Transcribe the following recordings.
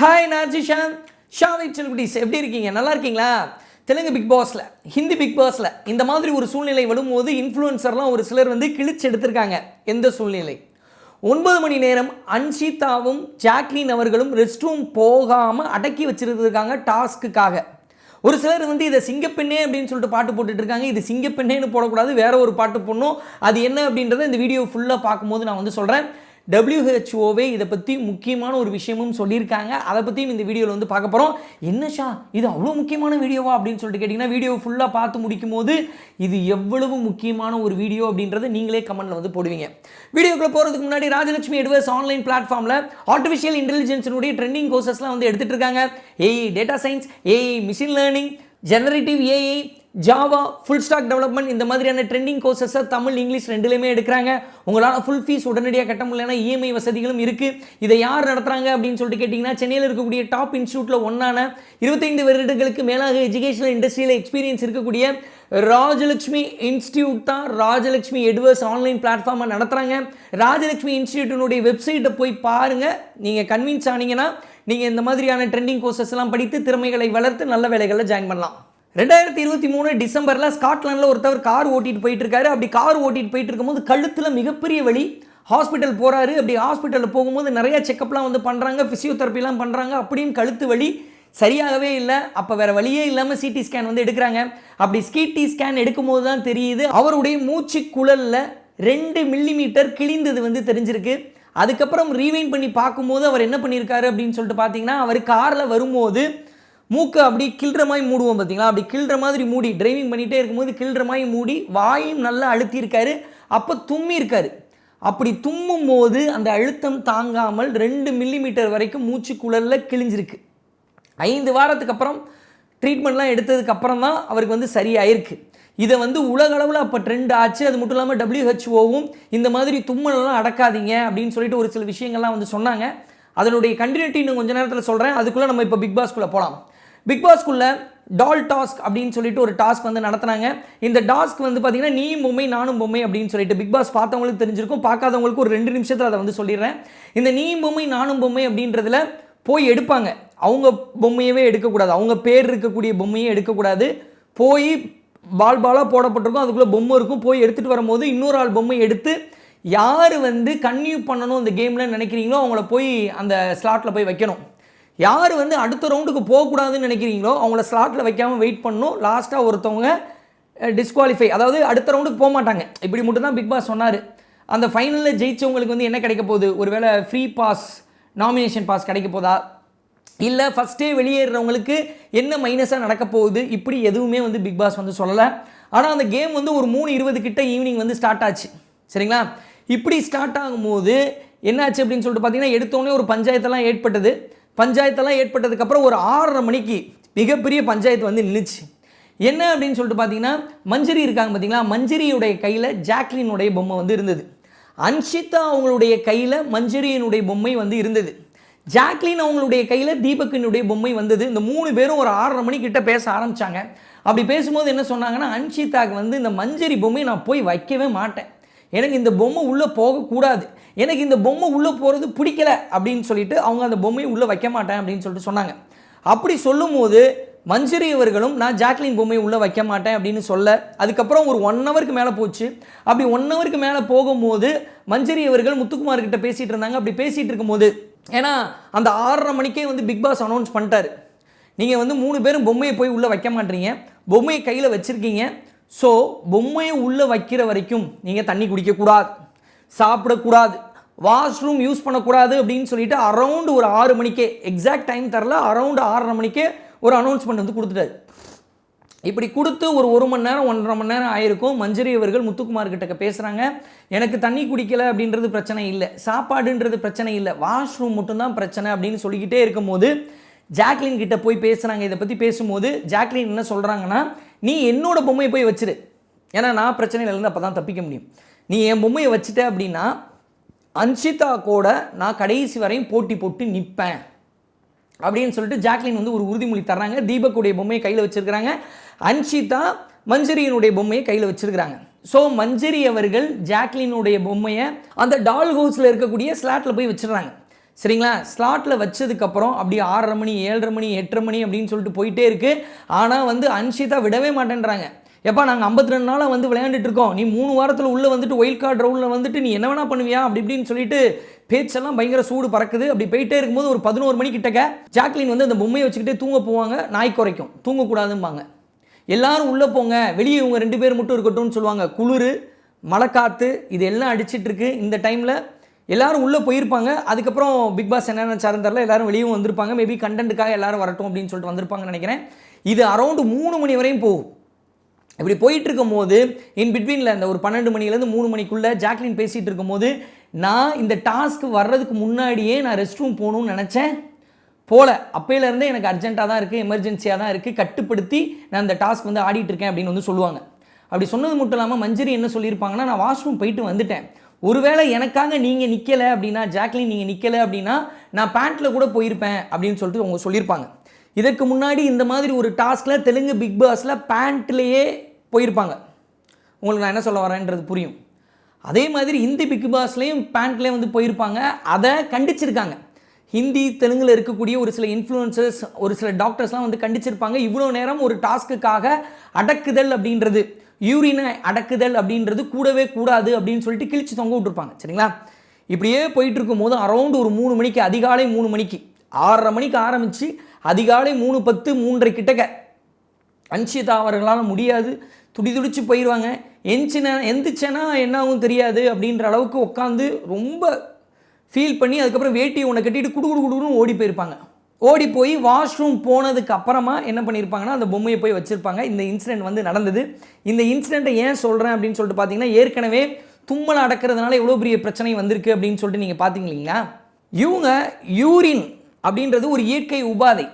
Hi நார்ஜிஷாம் ஷாவை செல்குடிஸ் எப்படி இருக்கீங்க? நல்லா இருக்கீங்களா? தெலுங்கு பிக் பாஸில் ஹிந்தி பிக் பாஸில் இந்த மாதிரி ஒரு சூழ்நிலை வரும்போது இன்ஃப்ளூயன்சர்லாம் ஒரு சிலர் வந்து கிழிச்சு எடுத்திருக்காங்க. எந்த சூழ்நிலை? ஒன்பது மணி நேரம் அன்ஷிதாவும் ஜாக்லின் அவர்களும் ரெஸ்ட் ரூம் போகாமல் அடக்கி வச்சிருந்துருக்காங்க டாஸ்க்குக்காக. ஒரு சிலர் வந்து இதை சிங்கப்பெண்ணே அப்படின்னு சொல்லிட்டு பாட்டு போட்டுட்டு இருக்காங்க. இது சிங்கப்பெண்ணேன்னு போடக்கூடாது வேற ஒரு பாட்டு போடணும். அது என்ன அப்படின்றத இந்த வீடியோ ஃபுல்லாக பார்க்கும்போது நான் வந்து சொல்கிறேன் டபிள்யூஹெச்ஓவே இதை பற்றி முக்கியமான ஒரு விஷயமும் சொல்லியிருக்காங்க. அதை பற்றியும் இந்த வீடியோவில் வந்து பார்க்க போகிறோம் என்ன ஷா? இது அவ்வளோ முக்கியமான வீடியோவா அப்படின்னு சொல்லிட்டு கேட்டிங்கன்னா வீடியோ ஃபுல்லாக பார்த்து முடிக்கும் போது இது எவ்வளவு முக்கியமான ஒரு வீடியோ அப்படின்றத நீங்களே கமெண்டில் வந்து போடுவீங்க. வீடியோக்குள்ளே போகிறதுக்கு முன்னாடி ராஜலட்சுமி எட்வர்ஸ் ஆன்லைன் பிளாட்ஃபார்மில் ஆர்டிஃபிஷியல் இன்டெலிஜென்ஸினுடைய ட்ரெண்டிங் கோர்சஸ்லாம் வந்து எடுத்துகிட்டு இருக்காங்க. AI data science AI machine learning generative AI Java full stack development இந்த மாதிரியான ட்ரெண்டிங் கோர்சஸை தமிழ் இங்கிலீஷ் ரெண்டுலேயுமே எடுக்கிறாங்க. உங்களால் ஃபுல் ஃபீஸ் உடனடியாக கட்ட முடியலனா இஎம்ஐ வசதிகளும் இருக்குது இதை யார் நடத்துகிறாங்க அப்படின்னு சொல்லிட்டு கேட்டிங்கன்னா சென்னையில் இருக்கக்கூடிய டாப் இன்ஸ்டியூட்டில் ஒன்றான இருபத்தைந்து வருடங்களுக்கு மேலாக எஜுகேஷனல் இண்டஸ்ட்ரியில் எக்ஸ்பீரியன்ஸ் இருக்கக்கூடிய ராஜலட்சுமி இன்ஸ்டியூட் தான் ராஜலட்சுமி எட்வர்ஸ் ஆன்லைன் பிளாட்ஃபார்மை நடத்துகிறாங்க ராஜலட்சுமி இன்ஸ்டியூட்டினுடைய வெப்சைட்டை போய் பாருங்கள் நீங்கள் கன்வின்ஸ் ஆனீங்கன்னா நீங்கள் இந்த மாதிரியான ட்ரெண்டிங் கோர்சஸ்லாம் படித்து திறமைகளை வளர்த்து நல்ல வேலைகளில் ஜாயின் பண்ணலாம். ரெண்டாயிரத்தி இருபத்தி மூணு டிசம்பரில் ஸ்காட்லாண்டில் ஒருத்தவர் கார் ஓட்டிட்டு போயிட்டு இருக்காரு அப்படி கார் ஓட்டிட்டு போயிட்டு இருக்கும்போது கழுத்தில் மிகப்பெரிய வழி ஹாஸ்பிட்டல் போகிறாரு அப்படி ஹாஸ்பிட்டலில் போகும்போது நிறைய செக்கப்லாம் வந்து பண்ணுறாங்க ஃபிசியோதெரப்பிலாம் பண்ணுறாங்க அப்படின்னு கழுத்து வலி சரியாகவே இல்லை. அப்போ வேறு வழியே இல்லாமல் சிடி ஸ்கேன் வந்து எடுக்கிறாங்க. அப்படி சிடி ஸ்கேன் எடுக்கும்போது தான் தெரியுது. அவருடைய மூச்சு குழலில் ரெண்டு மில்லிமீட்டர் கிழிந்தது வந்து தெரிஞ்சிருக்கு. அதுக்கப்புறம் ரீவைன் பண்ணி பார்க்கும்போது அவர் என்ன பண்ணியிருக்காரு அப்படின்னு சொல்லிட்டு பார்த்தீங்கன்னா அவர் காரில் வரும்போது மூக்கை அப்படி கிள்ற மாதிரி மூடுவோம் பார்த்தீங்களா? அப்படி கிள்ற மாதிரி மூடி டிரைவிங் பண்ணிகிட்டே இருக்கும்போது கிள்ற மாதிரி மூடி வாயும் நல்லா அழுத்தியிருக்காரு. அப்போ தும்மியிருக்காரு. அப்படி தும்மும் போது அந்த அழுத்தம் தாங்காமல் ரெண்டு மில்லிமீட்டர் வரைக்கும் மூச்சு குழலில் கிழிஞ்சிருக்கு. ஐந்து வாரத்துக்கு அப்புறம் ட்ரீட்மெண்ட்லாம் எடுத்ததுக்கு அப்புறம் தான் அவருக்கு வந்து சரியாயிருக்கு. இதை வந்து உலக அளவில் அப்போ ட்ரெண்ட் ஆச்சு. அது மட்டும் இல்லாமல் டபிள்யூஹெச்ஓவும் இந்த மாதிரி தும்மலெல்லாம் அடக்காதீங்க அப்படின்னு சொல்லிட்டு ஒரு சில விஷயங்கள்லாம் வந்து சொன்னாங்க. அதனுடைய கண்டினியூட்டி இன்னும் கொஞ்ச நேரத்தில் சொல்கிறேன் அதுக்குள்ளே நம்ம இப்போ பிக் பாஸ்க்குள்ளே போகலாம் பிக்பாஸ்க்குள்ளே டால் டாஸ்க் அப்படின்னு சொல்லிட்டு ஒரு டாஸ்க் வந்து நடத்துனாங்க. இந்த டாஸ்க் வந்து பார்த்தீங்கன்னா நீ பொம்மை நானும் பொம்மை அப்படின்னு சொல்லிட்டு பிக் பாஸ் பார்த்தவங்களுக்கு தெரிஞ்சிருக்கும். பார்க்காதவங்களுக்கு ஒரு ரெண்டு நிமிஷத்தில் அதை வந்து சொல்லிடுறேன். இந்த நீ பொம்மை நானும் பொம்மை அப்படின்றதுல போய் எடுப்பாங்க. அவங்க பொம்மையவே எடுக்கக்கூடாது. அவங்க பேர் இருக்கக்கூடிய பொம்மையே எடுக்கக்கூடாது. போய் பால் பாலாக போடப்பட்டிருக்கும். அதுக்குள்ளே பொம்மை இருக்கும். போய் எடுத்துகிட்டு வரும்போது இன்னொரு ஆள் பொம்மை எடுத்து யார் வந்து கன்டினியூ பண்ணணும் இந்த கேமில் நினைக்கிறீங்களோ அவங்கள போய் அந்த ஸ்லாட்டில் போய் வைக்கணும். யார் வந்து அடுத்த ரவுண்டுக்கு போகக்கூடாதுன்னு நினைக்கிறீங்களோ அவங்கள ஸ்லாட்டில் வைக்காமல் வெயிட் பண்ணணும். லாஸ்ட்டாக ஒருத்தவங்க டிஸ்குவாலிஃபை அதாவது அடுத்த ரவுண்டுக்கு போக மாட்டாங்க. இப்படி மட்டும் தான் பிக் பாஸ் சொன்னார். அந்த ஃபைனலில் ஜெயிச்சவங்களுக்கு வந்து என்ன கிடைக்க போகுது? ஒருவேளை ஃப்ரீ பாஸ் நாமினேஷன் பாஸ் கிடைக்க போதா? இல்லை ஃபஸ்ட்டே வெளியேறவங்களுக்கு என்ன மைனஸாக நடக்க போகுது? இப்படி எதுவுமே வந்து பிக் பாஸ் வந்து சொல்லலை. ஆனால் அந்த கேம் வந்து ஒரு மூணு இருபது கிட்ட ஈவினிங் வந்து ஸ்டார்ட் ஆச்சு. சரிங்களா? இப்படி ஸ்டார்ட் ஆகும்போது என்னாச்சு அப்படின்னு சொல்லிட்டு பார்த்தீங்கன்னா எடுத்தோடனே ஒரு பஞ்சாயத்தெல்லாம் ஏற்பட்டது. பஞ்சாயத்தெல்லாம் ஏற்பட்டதுக்கப்புறம் ஒரு ஆறரை மணிக்கு மிகப்பெரிய பஞ்சாயத்து வந்து நின்றுச்சு என்ன அப்படின்னு சொல்லிட்டு பார்த்தீங்கன்னா மஞ்சரி இருக்காங்க பார்த்தீங்களா மஞ்சரியுடைய கையில் ஜாக்லினுடைய பொம்மை வந்து இருந்தது. அன்ஷிதா அவங்களுடைய கையில் மஞ்சரியினுடைய பொம்மை வந்து இருந்தது. ஜாக்லின் அவங்களுடைய கையில் தீபக்கினுடைய பொம்மை வந்தது. இந்த மூணு பேரும் ஒரு ஆறரை மணிக்கிட்ட பேச ஆரம்பித்தாங்க அப்படி பேசும்போது என்ன சொன்னாங்கன்னா அன்ஷிதாக்கு வந்து இந்த மஞ்சரி பொம்மையை நான் போய் வைக்கவே மாட்டேன். எனக்கு இந்த பொம்மை உள்ளே போகக்கூடாது. எனக்கு இந்த பொம்மை உள்ளே போகிறது பிடிக்கல அப்படின்னு சொல்லிட்டு அவங்க அந்த பொம்மையை உள்ளே வைக்க மாட்டேன் அப்படின்னு சொல்லிட்டு சொன்னாங்க. அப்படி சொல்லும்போது மஞ்சரி அவர்களும் நான் ஜாக்லின் பொம்மையை உள்ளே வைக்க மாட்டேன் அப்படின்னு சொல்ல அதுக்கப்புறம் ஒரு ஒன் ஹவருக்கு மேலே போச்சு. அப்படி ஒன் ஹவருக்கு மேலே போகும்போது மஞ்சரி அவர்கள் முத்துக்குமார் கிட்ட பேசிகிட்டு இருந்தாங்க. அப்படி பேசிகிட்டு இருக்கும்போது ஏன்னா அந்த ஆறரை மணிக்கே வந்து பிக் பாஸ் அனௌன்ஸ் பண்ணிட்டார். நீங்கள் வந்து மூணு பேரும் பொம்மையை போய் உள்ளே வைக்க மாட்டீங்க. பொம்மையை கையில் வச்சுருக்கீங்க. ஸோ பொம்மையை உள்ளே வைக்கிற வரைக்கும் நீங்கள் தண்ணி குடிக்கக்கூடாது. சாப்பிடக்கூடாது. வாஷ்ரூம் யூஸ் பண்ணக்கூடாது அப்படின்னு சொல்லிட்டு அரௌண்ட் ஒரு ஆறு மணிக்கே எக்ஸாக்ட் டைம் தரல அரௌண்ட் ஆறரை மணிக்கே ஒரு அனௌன்ஸ்மெண்ட் வந்து கொடுத்துட்டாரு. இப்படி கொடுத்து ஒரு ஒரு மணி நேரம் ஒன்றரை மணி நேரம் ஆயிருக்கும். மஞ்சரி அவர்கள் முத்துக்குமார் கிட்ட பேசுகிறாங்க எனக்கு தண்ணி குடிக்கலை அப்படின்றது பிரச்சனை இல்லை. சாப்பாடுன்றது பிரச்சனை இல்லை. வாஷ்ரூம் மட்டும்தான் பிரச்சனை அப்படின்னு சொல்லிக்கிட்டே இருக்கும்போது ஜாக்லின் கிட்ட போய் பேசுகிறாங்க இதை பற்றி பேசும்போது ஜாக்லின் என்ன சொல்கிறாங்கன்னா நீ என்னோட பொம்மையை போய் வச்சிரு. ஏன்னா நான் பிரச்சனையிலேருந்து அப்போ தான் தப்பிக்க முடியும். நீ என் பொம்மையை வச்சுட்ட அப்படின்னா அன்ஷிதா கூட நான் கடைசி வரையும் போட்டி போட்டு நிற்பேன் அப்படின்னு சொல்லிட்டு ஜாக்லின் வந்து ஒரு உறுதிமொழி தர்றாங்க. தீபக்குடைய பொம்மையை கையில் வச்சுருக்கிறாங்க. அன்ஷிதா மஞ்சரியனுடைய பொம்மையை கையில் வச்சுருக்கிறாங்க. ஸோ மஞ்சரி அவர்கள் ஜாக்லினுடைய பொம்மையை அந்த டால் ஹவுஸில் இருக்கக்கூடிய ஸ்லாட்டில் போய் வச்சிடுறாங்க. சரிங்களா? ஸ்லாட்டில் வச்சதுக்கப்புறம் அப்படியே ஆறரை மணி ஏழரை மணி எட்டரை மணி அப்படின்னு சொல்லிட்டு போயிட்டே இருக்குது ஆனால் வந்து அன்ஷிதா விடவே மாட்டேன்றாங்க. எப்பா நாங்கள் ஐம்பத்தி ரெண்டு நாளாக வந்து விளையாண்டுட்டு இருக்கோம். நீ மூணு வாரத்தில் உள்ளே வந்துட்டு ஒயில் கார்டு ரவுண்டில் வந்துட்டு நீ என்ன வேணா பண்ணுவியா? அப்படி இப்படின்னு சொல்லிட்டு பேச்செல்லாம் பயங்கர சூடு பறக்குது. அப்படி போயிட்டே இருக்கும்போது ஒரு பதினோரு மணி கிட்டக்க ஜாக்லின் வந்து அந்த பொம்மையை வச்சுக்கிட்டே தூங்க போவாங்க. நாய் குறைக்கும். தூங்கக்கூடாதும்பாங்க. எல்லாரும் உள்ளே போங்க. வெளியே இவங்க ரெண்டு பேர் மட்டும் இருக்கட்டும்னு சொல்லுவாங்க. குளிர் மழைக்காற்று இது எல்லாம் அடிச்சிட்ருக்கு இந்த டைமில் எல்லாரும் உள்ளே போயிருப்பாங்க. அதுக்கப்புறம் பிக் பாஸ் என்னென்ன நினச்சாருன்னு எல்லாரும் வெளியும் வந்திருப்பாங்க. மேபி கண்டென்ட்டுக்காக எல்லாரும் வரட்டும் அப்படின்னு சொல்லிட்டு வந்திருப்பாங்கன்னு நினைக்கிறேன். இது அரௌண்டு மூணு மணி வரையும் போகும். இப்படி போயிட்டு இருக்கும்போது இன் பிட்வீனில் இந்த ஒரு பன்னெண்டு மணிலேருந்து மூணு மணிக்குள்ளே ஜாக்லின் பேசிகிட்டு இருக்கும்போது நான் இந்த டாஸ்க் வர்றதுக்கு முன்னாடியே நான் ரெஸ்ட் ரூம் போகணும்னு நினச்சேன். போல. அப்போலேருந்தே எனக்கு அர்ஜென்ட்டாக தான் இருக்குது எமர்ஜென்சியாக தான் இருக்குது கட்டுப்படுத்தி நான் இந்த டாஸ்க் வந்து ஆடிட்டு இருக்கேன் அப்படின்னு வந்து சொல்லுவாங்க. அப்படி சொன்னது மட்டும் இல்லாமல் மஞ்சரி என்ன சொல்லியிருப்பாங்கன்னா நான் வாஷ்ரூம் போயிட்டு வந்துட்டேன். ஒருவேளை எனக்காக நீங்கள் நிற்கலை அப்படின்னா ஜாக்லின் நீங்கள் நிற்கலை அப்படின்னா நான் பேண்ட்டில் கூட போயிருப்பேன் அப்படின்னு சொல்லிட்டு அவங்க சொல்லியிருப்பாங்க. இதற்கு முன்னாடி இந்த மாதிரி ஒரு டாஸ்கில் தெலுங்கு பிக் பாஸில் பேண்ட்லேயே போயிருப்பாங்க. உங்களுக்கு நான் என்ன சொல்ல வரேன்றது புரியும். அதே மாதிரி ஹிந்தி பிக் பாஸ்லேயும் பேண்ட்லேயும் வந்து போயிருப்பாங்க. அதை கண்டிச்சிருக்காங்க. ஹிந்தி தெலுங்கில் இருக்கக்கூடிய ஒரு சில இன்ஃப்ளூயன்சர்ஸ் ஒரு சில டாக்டர்ஸ்லாம் வந்து கண்டிச்சிருப்பாங்க. இவ்வளோ நேரம் ஒரு டாஸ்க்குக்காக அடக்குதல் அப்படின்றது யூரினை அடக்குதல் அப்படின்றது கூடவே கூடாது அப்படின்னு சொல்லிட்டு கிழிச்சு தொங்க விட்டுருப்பாங்க. சரிங்களா? இப்படியே போயிட்டு இருக்கும்போது அரௌண்ட் ஒரு மூணு மணிக்கு அதிகாலை மூணு மணிக்கு ஆறரை மணிக்கு ஆரம்பித்து அதிகாலை மூணு பத்து மூன்றரை கிட்டக்க அன்ஷிதா அவர்களால் முடியாது. துடி துடிச்சு போயிடுவாங்க எந்திச்சினா எந்திரிச்சேன்னா என்ன ஆகும் தெரியாது அப்படின்ற அளவுக்கு உட்காந்து ரொம்ப ஃபீல் பண்ணி அதுக்கப்புறம் வேட்டியை உன்னை கட்டிட்டு குடு குடு குடுன்னு ஓடி போயிருப்பாங்க. ஓடி போய் வாஷ்ரூம் போனதுக்கு அப்புறமா என்ன பண்ணியிருப்பாங்கன்னா அந்த பொம்மையை போய் வச்சுருப்பாங்க. இந்த இன்சிடெண்ட் வந்து நடந்தது. இந்த இன்சிடெண்ட்டை ஏன் சொல்கிறேன் அப்படின்னு சொல்லிட்டு பார்த்தீங்கன்னா ஏற்கனவே தும்மல் அடக்கிறதுனால எவ்வளோ பெரிய பிரச்சனை வந்திருக்கு அப்படின்னு சொல்லிட்டு நீங்கள் பார்த்தீங்க இல்லைங்களா? இவங்க யூரின் அப்படின்றது ஒரு இயற்கை உபாதை.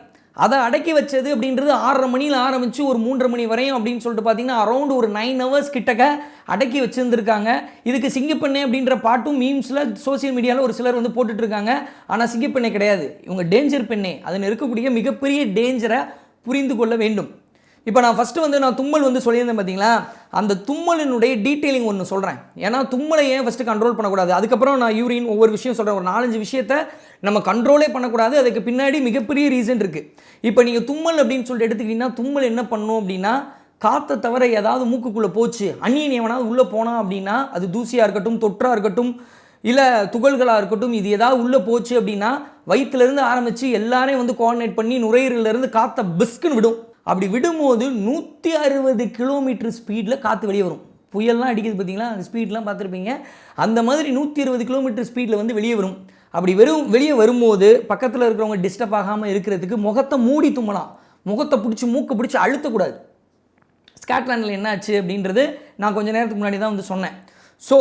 அதை அடக்கி வச்சது அப்படின்றது ஆறரை மணியில் ஆரம்பித்து ஒரு மூன்றரை மணி வரையும் அப்படின்னு சொல்லிட்டு பார்த்தீங்கன்னா அரௌண்ட் ஒரு நைன் ஹவர்ஸ் கிட்டக்க அடக்கி வச்சுருந்துருக்காங்க. இதுக்கு சிங்கப்பெண்ணை அப்படின்ற பாட்டும் மீம்ஸில் சோசியல் மீடியாவில் ஒரு சிலர் வந்து போட்டுட்ருக்காங்க. ஆனால் சிங்கப்பெண்ணே கிடையாது. இவங்க டேஞ்சர் பெண்ணே. அதில் இருக்கக்கூடிய மிகப்பெரிய டேஞ்சரை புரிந்து கொள்ள வேண்டும். இப்போ நான் ஃபஸ்ட்டு வந்து நான் தும்மல் வந்து சொல்லியிருந்தேன் பார்த்தீங்களா? அந்த தும்மலினுடைய டீட்டெயிலிங் ஒன்று சொல்கிறேன் ஏன்னா தும்மலை ஏன் ஃபஸ்ட்டு கண்ட்ரோல் பண்ணக்கூடாது? அதுக்கப்புறம் நான் யூரின் ஒவ்வொரு விஷயம் சொல்கிறேன் ஒரு நாலஞ்சு விஷயத்த நம்ம கண்ட்ரோலே பண்ணக்கூடாது. அதுக்கு பின்னாடி மிகப்பெரிய ரீசன் இருக்குது இப்போ நீங்கள் தும்மல் அப்படின்னு சொல்லிட்டு எடுத்துக்கிட்டிங்கன்னா தும்மல் என்ன பண்ணும் அப்படின்னா காற்றை தவிர ஏதாவது மூக்குக்குள்ளே போச்சு அந்நியன் எவனாவது உள்ளே போனால் அப்படின்னா அது தூசியாக இருக்கட்டும் தொற்றாக இருக்கட்டும் இல்லை துகள்களாக இருக்கட்டும் இது ஏதாவது உள்ளே போச்சு அப்படின்னா வயிற்றுலேருந்து ஆரம்பித்து எல்லாரையும் வந்து கோஆர்டினேட் பண்ணி நுரையீரலேருந்து காற்றை பிஸ்க்குன்னு விடும். அப்படி விடும்போது நூற்றி அறுபது கிலோமீட்டர் ஸ்பீடில் காற்று வெளியே வரும். புயல்லாம் அடிக்குது பார்த்தீங்களா? அந்த ஸ்பீட்லாம் பார்த்துருப்பீங்க. அந்த மாதிரி நூற்றி இருபது கிலோமீட்டர் ஸ்பீடில் வந்து வெளியே வரும். அப்படி வெறும் வெளியே வரும்போது பக்கத்தில் இருக்கிறவங்க டிஸ்டர்ப் ஆகாமல் இருக்கிறதுக்கு முகத்தை மூடி தும்மலாம் முகத்தை பிடிச்சி மூக்கை பிடிச்சி அழுத்தக்கூடாது. ஸ்காட்லாண்டில் என்னாச்சு அப்படின்றது நான் கொஞ்ச நேரத்துக்கு முன்னாடி தான் வந்து சொன்னேன். ஸோ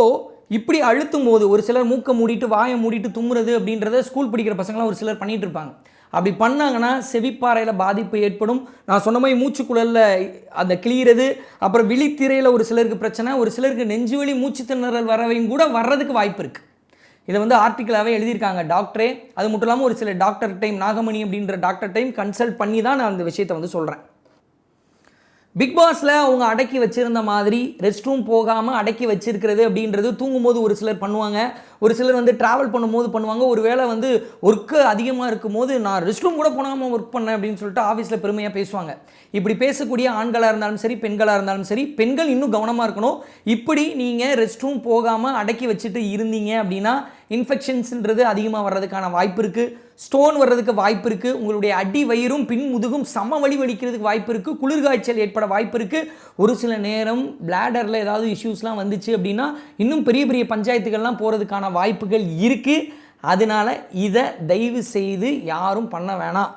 இப்படி அழுத்தும் போது ஒரு சிலர் மூக்கை மூடிட்டு வாயை மூடிட்டு தும்முறது அப்படின்றத ஸ்கூல் படிக்கிற பசங்களாம் ஒரு சிலர் பண்ணிகிட்டு இருப்பாங்க. அப்படி பண்ணாங்கன்னா செவிப்பாறையில் பாதிப்பு ஏற்படும். நான் சொன்ன மாதிரி மூச்சுக்குழலில் அந்த கிளியிறது அப்புறம் விழித்திரையில் ஒரு சிலருக்கு பிரச்சனை ஒரு சிலருக்கு நெஞ்சு வலி மூச்சு திணறல் வரவையும் கூட வர்றதுக்கு வாய்ப்பு இருக்குது இதை வந்து ஆர்டிக்கலாகவே எழுதியிருக்காங்க டாக்டரே. அது மட்டும் இல்லாமல் ஒரு சில டாக்டர் டைம் நாகமணி அப்படின்ற டாக்டர் டைம் கன்சல்ட் பண்ணி தான் நான் அந்த விஷயத்தை வந்து சொல்கிறேன் பிக் பாஸில் அவங்க அடக்கி வச்சுருந்த மாதிரி ரெஸ்ட் ரூம் போகாமல் அடக்கி வச்சிருக்கிறது அப்படின்றது தூங்கும்போது ஒரு சிலர் பண்ணுவாங்க. ஒரு சிலர் வந்து ட்ராவல் பண்ணும்போது பண்ணுவாங்க. ஒரு வேளை வந்து ஒர்க்கு அதிகமாக இருக்கும்போது நான் ரெஸ்ட் ரூம் கூட போனாமல் ஒர்க் பண்ணேன் அப்படின்னு சொல்லிட்டு ஆஃபீஸில் பெருமையாக பேசுவாங்க. இப்படி பேசக்கூடிய ஆண்களாக இருந்தாலும் சரி பெண்களாக இருந்தாலும் சரி பெண்கள் இன்னும் கவனமாக இருக்கணும். இப்படி நீங்கள் ரெஸ்ட் ரூம் போகாமல் அடக்கி வச்சுட்டு இருந்தீங்க அப்படின்னா இன்ஃபெக்ஷன்ஸ்ன்றது அதிகமாக வர்றதுக்கான வாய்ப்பு இருக்குது ஸ்டோன் வர்றதுக்கு வாய்ப்பு இருக்குது உங்களுடைய அடி வயிறும் பின் முதுகும் சம வழி வலிக்கிறதுக்கு வாய்ப்பு இருக்குது குளிர்காய்ச்சல் ஏற்பட வாய்ப்பு இருக்குது ஒரு சில நேரம் பிளாடரில் ஏதாவது இஷ்யூஸ்லாம் வந்துச்சு அப்படின்னா இன்னும் பெரிய பெரிய பஞ்சாயத்துகள்லாம் போகிறதுக்கான வாய்ப்புகள் இருக்குது அதனால் இதை தயவு செய்து யாரும் பண்ண வேணாம்.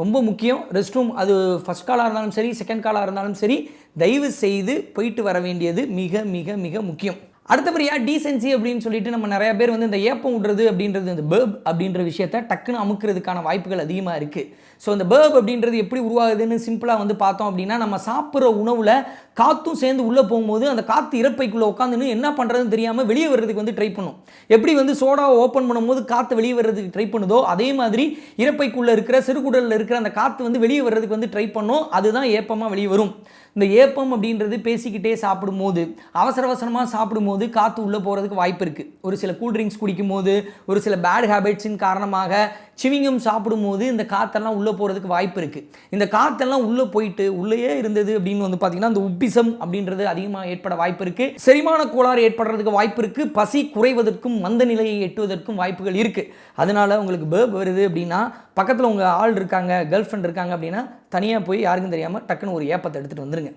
ரொம்ப முக்கியம். ரெஸ்ட் ரூம் அது ஃபஸ்ட் காலாக இருந்தாலும் சரி செகண்ட் காலாக இருந்தாலும் சரி தயவு செய்து போயிட்டு வர வேண்டியது மிக மிக மிக முக்கியம். அடுத்தபடியாக டீசென்சி அப்படின்னு சொல்லிட்டு நம்ம நிறைய பேர் வந்து இந்த ஏப்பம் விடுறது அப்படின்றது இந்த பேர்ப் அப்படின்ற விஷயத்த டக்குன்னு அமுக்கிறதுக்கான வாய்ப்புகள் அதிகமாக இருக்குது ஸோ இந்த பேர்ப் அப்படின்றது எப்படி உருவாகுதுன்னு சிம்பிளாக வந்து பார்த்தோம் அப்படின்னா நம்ம சாப்பிட்ற உணவில் காற்றும் சேர்ந்து உள்ளே போகும்போது அந்த காற்று இறப்பைக்குள்ளே உட்காந்துன்னு என்ன பண்ணுறதுன்னு தெரியாமல் வெளியே வர்றதுக்கு வந்து ட்ரை பண்ணும். எப்படி வந்து சோடாவை ஓப்பன் பண்ணும்போது காற்று வெளியே வர்றதுக்கு ட்ரை பண்ணுதோ அதே மாதிரி இறப்பைக்குள்ளே இருக்கிற சிறுகுடலில் இருக்கிற அந்த காற்று வந்து வெளியே வர்றதுக்கு வந்து ட்ரை பண்ணும் அதுதான் ஏப்பமாக வெளியே வரும். இந்த ஏப்பம் அப்படின்றது பேசிக்கிட்டே சாப்பிடும்போது அவசர அவசரமாக சாப்பிடும்போது காற்று உள்ளே போகிறதுக்கு வாய்ப்பு இருக்குது ஒரு சில கூல்ட்ரிங்க்ஸ் குடிக்கும்போது ஒரு சில பேட் ஹேபிட்ஸின் காரணமாக சிவிங்கம் சாப்பிடும்போது இந்த காற்றெல்லாம் உள்ளே போகிறதுக்கு வாய்ப்பு இருக்குது இந்த காற்றெல்லாம் உள்ளே போயிட்டு உள்ளேயே இருந்தது அப்படின்னு வந்து பார்த்திங்கன்னா இந்த உப்பிசம் அப்படின்றது அதிகமாக ஏற்பட வாய்ப்பு இருக்குது செரிமான கோளாறு ஏற்படுறதுக்கு வாய்ப்பு இருக்குது பசி குறைவதற்கும் மந்த நிலையை எட்டுவதற்கும் வாய்ப்புகள் இருக்குது அதனால உங்களுக்கு பேர்ப் வருது அப்படின்னா பக்கத்தில் உங்கள் ஆள் இருக்காங்க கேர்ள் ஃப்ரெண்ட் இருக்காங்க அப்படின்னா தனியாக போய் யாருக்கும் தெரியாமல் டக்குன்னு ஒரு ஏப்பத்தை எடுத்துகிட்டு வந்துருங்க.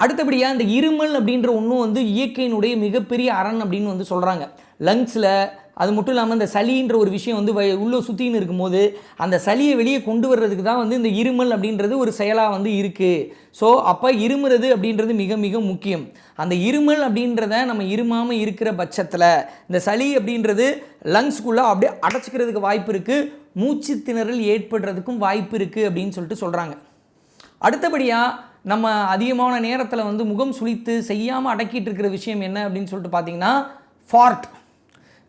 அடுத்தபடியாக இந்த இருமல் அப்படின்ற ஒன்றும் வந்து இயற்கையினுடைய மிகப்பெரிய அரண் அப்படின்னு வந்து சொல்கிறாங்க லங்ஸில் அது மட்டும் இல்லாமல் இந்த சளின்ற ஒரு விஷயம் வந்து உள்ளே சுற்றின்னு இருக்கும்போது அந்த சளியை வெளியே கொண்டு வர்றதுக்கு தான் வந்து இந்த இருமல் அப்படின்றது ஒரு செயலாக வந்து இருக்குது ஸோ அப்போ இருமுறது அப்படின்றது மிக மிக முக்கியம். அந்த இருமல் அப்படின்றத நம்ம இருமாமல் இருக்கிற பட்சத்தில் இந்த சளி அப்படின்றது லங்ஸ்குள்ளே அப்படியே அடைச்சிக்கிறதுக்கு வாய்ப்பு இருக்குது மூச்சு திணறல் ஏற்படுறதுக்கும் வாய்ப்பு இருக்குது அப்படின்னு சொல்லிட்டு சொல்கிறாங்க அடுத்தபடியாக நம்ம அதிகமான நேரத்தில் வந்து முகம் சுளித்து செய்யாமல் அடக்கிட்டு இருக்கிற விஷயம் என்ன அப்படின்னு சொல்லிட்டு பார்த்தீங்கன்னா ஃபார்ட்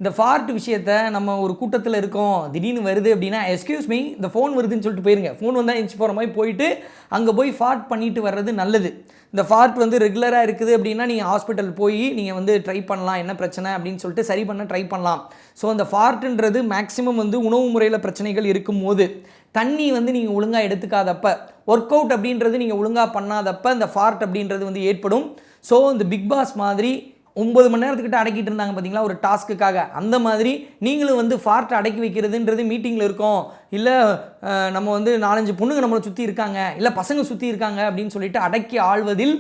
இந்த ஃபார்ட் விஷயத்த நம்ம ஒரு கூட்டத்தில் இருக்கோம் திடீர்னு வருது அப்படின்னா எஸ்கியூஸ் மீ இந்த ஃபோன் வருதுன்னு சொல்லிட்டு போயிருங்க. ஃபோன் வந்தால் எழுச்சி போகிற மாதிரி போயிட்டு அங்கே போய் ஃபார்ட் பண்ணிட்டு வர்றது நல்லது. இந்த ஃபார்ட் வந்து ரெகுலராக இருக்குது அப்படின்னா நீங்கள் ஹாஸ்பிட்டல் போய் நீங்கள் வந்து ட்ரை பண்ணலாம் என்ன பிரச்சனை அப்படின்னு சொல்லிட்டு சரி பண்ண ட்ரை பண்ணலாம். ஸோ அந்த ஃபார்ட்டுன்றது மேக்ஸிமம் வந்து உணவு முறையில் பிரச்சனைகள் இருக்கும்போது தண்ணி வந்து நீங்கள் ஒழுங்காக எடுத்துக்காதப்ப ஒர்க் அவுட் அப்படின்றது நீங்கள் ஒழுங்காக பண்ணாதப்ப இந்த ஃபார்ட் அப்படின்றது வந்து ஏற்படும். ஸோ இந்த பிக் பாஸ் மாதிரி ஒன்பது மணி நேரத்துக்கிட்ட அடக்கிட்டு இருந்தாங்க பார்த்தீங்களா ஒரு டாஸ்க்குக்காக. அந்த மாதிரி நீங்களும் வந்து ஃபார்ட்டை அடக்கி வைக்கிறதுன்றது மீட்டிங்கில் இருக்கோம். இல்லை நம்ம வந்து நாலஞ்சு பொண்ணுங்க நம்மளை சுற்றி இருக்காங்க. இல்லை பசங்க சுற்றி இருக்காங்க அப்படின்னு சொல்லிட்டு அடக்கி ஆள்வதில்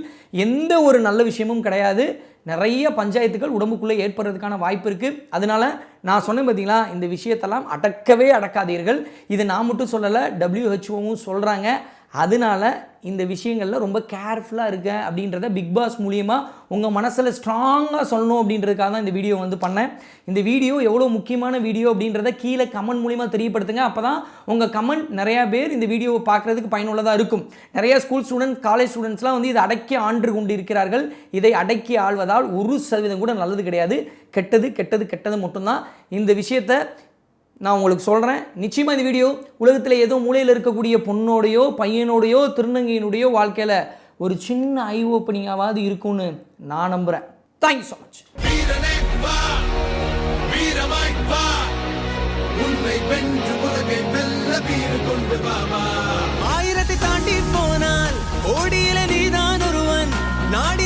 எந்த ஒரு நல்ல விஷயமும் கிடையாது. நிறைய பஞ்சாயத்துகள் உடம்புக்குள்ளே ஏற்படுறதுக்கான வாய்ப்பு இருக்குது அதனால் நான் சொன்னேன் பார்த்தீங்களா இந்த விஷயத்தெல்லாம் அடக்கவே அடக்காதீர்கள். இது நான் மட்டும் சொல்லலை டபிள்யூஹெச்ஓவும் சொல்கிறாங்க அதனால இந்த விஷயங்களில் ரொம்ப கேர்ஃபுல்லாக இருக்க அப்படின்றத பிக் பாஸ் மூலியமாக உங்கள் மனசில் ஸ்ட்ராங்காக சொல்லணும் அப்படின்றதுக்காக தான் இந்த வீடியோ வந்து பண்ணேன். இந்த வீடியோ எவ்வளோ முக்கியமான வீடியோ அப்படின்றத கீழே கமெண்ட் மூலிமா தெரியப்படுத்துங்க. அப்போ தான் உங்கள் கமெண்ட் நிறையா பேர் இந்த வீடியோவை பார்க்குறதுக்கு பயனுள்ளதாக இருக்கும். நிறைய ஸ்கூல் ஸ்டூடெண்ட் காலேஜ் ஸ்டூடெண்ட்ஸ்லாம் வந்து இதை அடக்கி ஆண்டு கொண்டு இருக்கிறார்கள் இதை அடக்கி ஆள்வதால் ஒரு சதவீதம் கூட நல்லது கிடையாது. கெட்டது கெட்டது கெட்டது மட்டும்தான். இந்த விஷயத்தை நான் உங்களுக்கு சொல்கிறேன் நிச்சயமாக இந்த வீடியோ உலகத்தில் ஏதோ மூலையில் இருக்கக்கூடிய பொண்ணோடையோ பையனோடையோ திருநங்கையினுடையோ வாழ்க்கையில் ஒரு சின்ன ஐ ஓப்பனிங்காவது இருக்கும்னு நான் நம்புகிறேன் தேங்க்யூ ஸோ மச் ஆயிரத்தை தாண்டி போனால் ஓடியில நீதான் ஒருவன். நாடி